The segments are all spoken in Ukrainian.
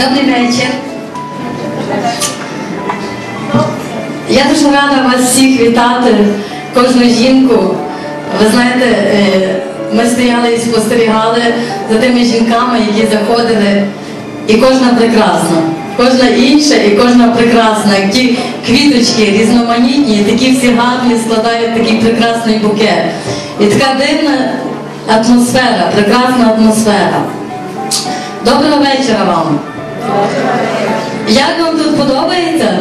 Добрий вечір. Я дуже рада вас всіх вітати, кожну жінку. Ви знаєте, е, ми стояли і спостерігали за тими жінками, які заходили. І кожна прекрасна, кожна інша і кожна прекрасна. Ті квіточки різноманітні, такі всі гарні складають такий прекрасний букет. І така дивна атмосфера, прекрасна атмосфера. Доброго вечора вам. Як вам тут подобається?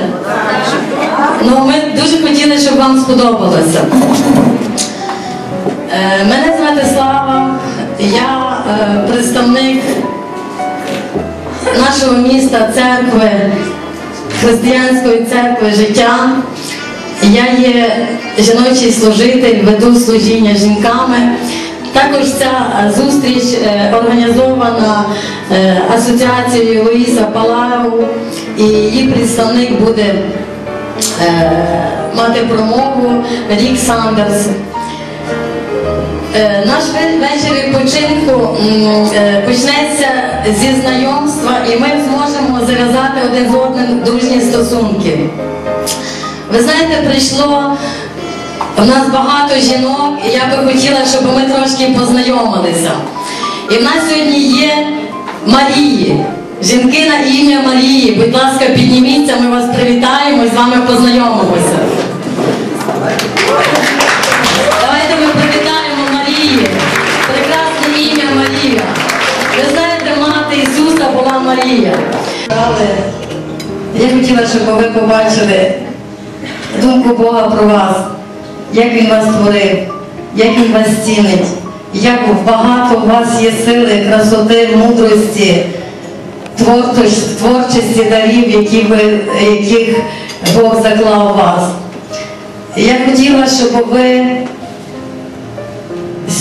Ну, ми дуже хотіли, щоб вам сподобалося. Е, Мене звати Слава, я е, представник нашого міста церкви, християнської церкви життя. Я є жіночий служитель, веду служіння жінками. Також ця е, зустріч е, організована е, асоціацією Луїса Палау, і її представник буде мати промову Рік Сандерс. Наш ве- вечір відпочинку почнеться зі знайомства, і ми зможемо зав'язати один з одним дружні стосунки. Ви знаєте, прийшло в нас багато жінок, і я би хотіла, щоб ми трошки познайомилися. І в нас сьогодні є Марії. Жінки на ім'я Марії. Будь ласка, підніміться, ми вас привітаємо і з вами познайомимося. Давайте ми привітаємо Марії. Прекрасне ім'я Марія. Ви знаєте, мати Ісуса була Марія. Але я хотіла, щоб ви побачили думку Бога про вас, як Він вас створив, як Він вас цінить, як багато у вас є сили, красоти, мудрості, творчості дарів, які ви, яких Бог заклав у вас. Я хотіла, щоб ви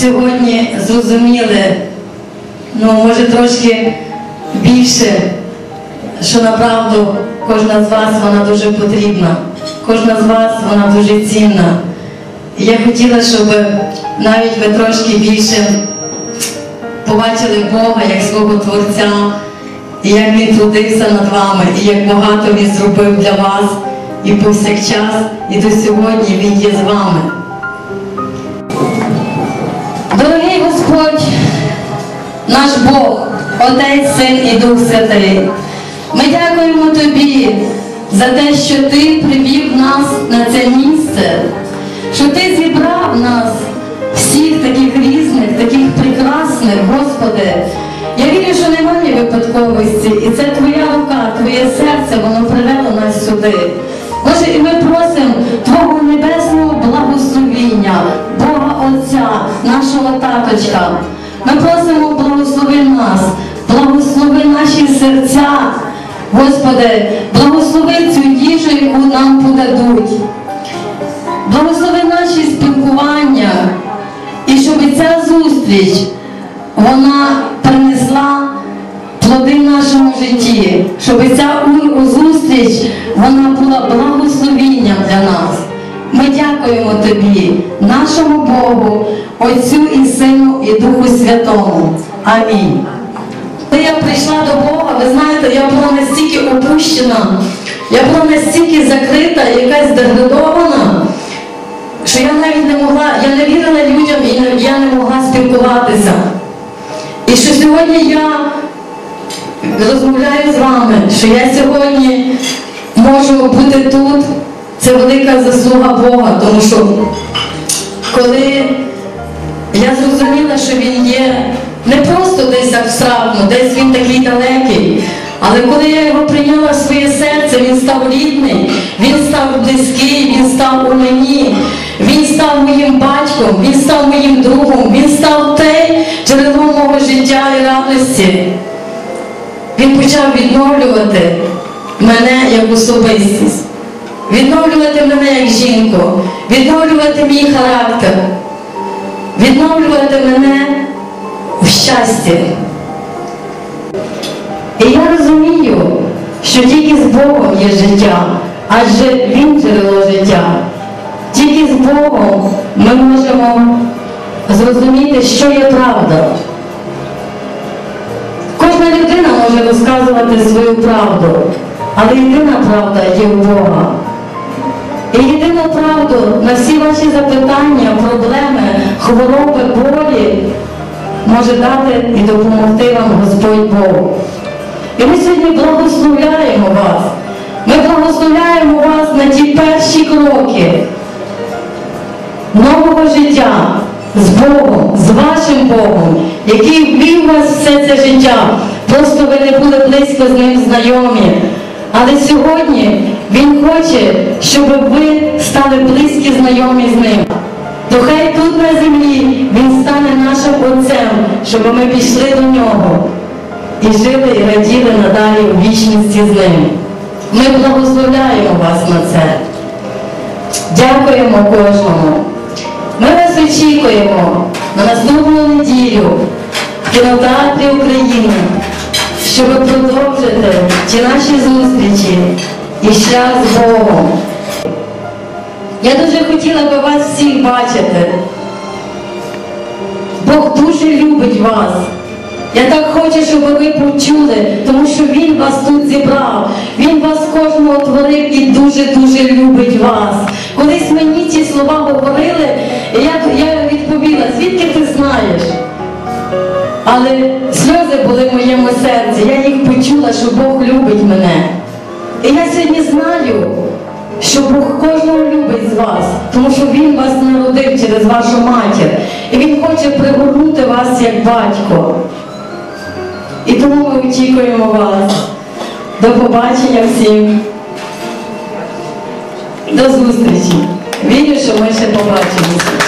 сьогодні зрозуміли, ну, може трошки більше, що направду кожна з вас вона дуже потрібна, кожна з вас вона дуже цінна. І я хотіла, щоб навіть ви трошки більше побачили Бога як свого Творця, і як Він трудився над вами, і як багато Він зробив для вас і повсякчас, і до сьогодні Він є з вами. Дорогий Господь, наш Бог, Отець, Син і Дух Святий, ми дякуємо Тобі за те, що Ти привів нас на це місце, що Ти зібрав нас всіх таких різних, таких прекрасних, Господи. Я вірю, що немає випадковості, і це Твоя рука, Твоє серце, воно привело нас сюди. Боже, і ми просимо Твого небесного благословіння, Бога Отця, нашого таточка. Ми просимо благослови нас, благослови наші серця, Господи, благослови цю їжу, яку нам подадуть. Благослови наші спілкування, і щоб ця зустріч вона принесла плоди в нашому житті, щоб ця зустріч вона була благословінням для нас. Ми дякуємо Тобі, нашому Богу, Отцю і Сину і Духу Святому. Амінь. Коли я прийшла до Бога, ви знаєте, я була настільки опущена, я була настільки закрита, якась деградована, що я навіть не могла, я не вірила людям і я не могла спілкуватися. І що сьогодні я розмовляю з вами, що я сьогодні можу бути тут, це велика заслуга Бога, тому що коли я зрозуміла, що він є не просто десь абстрактно, десь він такий далекий. Але коли я його прийняла в своє серце, він став рідний, він став близький, він став у мені, він став моїм батьком, він став моїм другом, він став те джерелом мого життя і радості. Він почав відновлювати мене як особистість, відновлювати мене як жінку, відновлювати мій характер, відновлювати мене в щасті. І я розумію, що тільки з Богом є життя, адже Він джерело життя. Тільки з Богом ми можемо зрозуміти, що є правда. Кожна людина може розказувати свою правду, але єдина правда є у Бога. І єдину правду на всі ваші запитання, проблеми, хвороби, болі може дати і допомогти вам Господь Бог. І ми сьогодні благословляємо вас. Ми благословляємо вас на ті перші кроки нового життя з Богом, з вашим Богом, який ввів вас все це життя. Просто ви не були близько з ним знайомі. Але сьогодні Він хоче, щоб ви стали близькі знайомі з ним. То хай тут на землі Він стане нашим Отцем, щоб ми пішли до нього і жили і раділи надалі у вічності з ним. Ми благословляємо вас на це. Дякуємо кожному. Ми вас очікуємо на наступну неділю в кінотеатрі України, щоб продовжити ті наші зустрічі і шлях з Богом. Я дуже хотіла би вас всіх бачити. Бог дуже любить вас. Я так хочу, щоб ви почули, тому що Він вас тут зібрав. Він вас кожного творив і дуже-дуже любить вас. Колись мені ці слова говорили, і я, я відповіла, звідки ти знаєш? Але сльози були в моєму серці. Я їх почула, що Бог любить мене. І я сьогодні знаю, що Бог кожного любить з вас, тому що Він вас народив через вашу матір. І Він хоче пригорнути вас як батько. І тому ми очікуємо вас. До побачення всім. До зустрічі. Вірю, що ми ще побачимося.